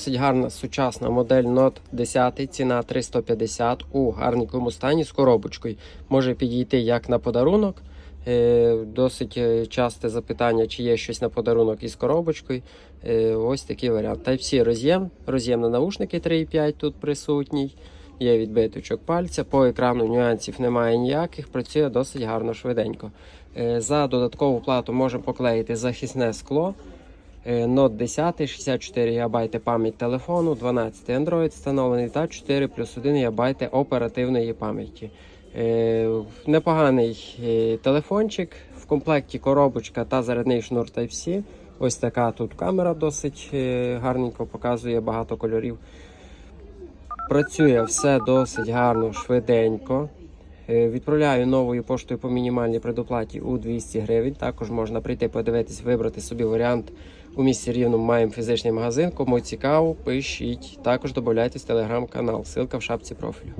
Досить гарна сучасна модель Note 10, ціна 350 у гарненькому стані з коробочкою. Може підійти як на подарунок. Е, Досить е, часте запитання, чи є щось на подарунок із коробочкою. Е, Ось такий варіант. Type-C роз'єм, роз'єм на наушники 3,5 тут присутній. Є відбиточок пальця. По екрану нюансів немає ніяких, працює досить гарно, швиденько. За додаткову плату можемо поклеїти захисне скло. Е, Note 10, 64 ГБ пам'ять телефону, 12 Android встановлений та 4 плюс 1 ГБ оперативної пам'яті. Е, Непоганий е, телефончик. В комплекті коробочка та зарядний шнур Type-C. Ось така тут камера досить гарненько показує багато кольорів. Працює все досить гарно, швиденько. Е, Відправляю новою поштою по мінімальній предоплаті у 200 гривень. Також можна прийти подивитись, вибрати собі варіант. У місті Рівному маємо фізичний магазин. Кому цікаво, пишіть. Також додайтесь в телеграм-канал. Силка в шапці профілю.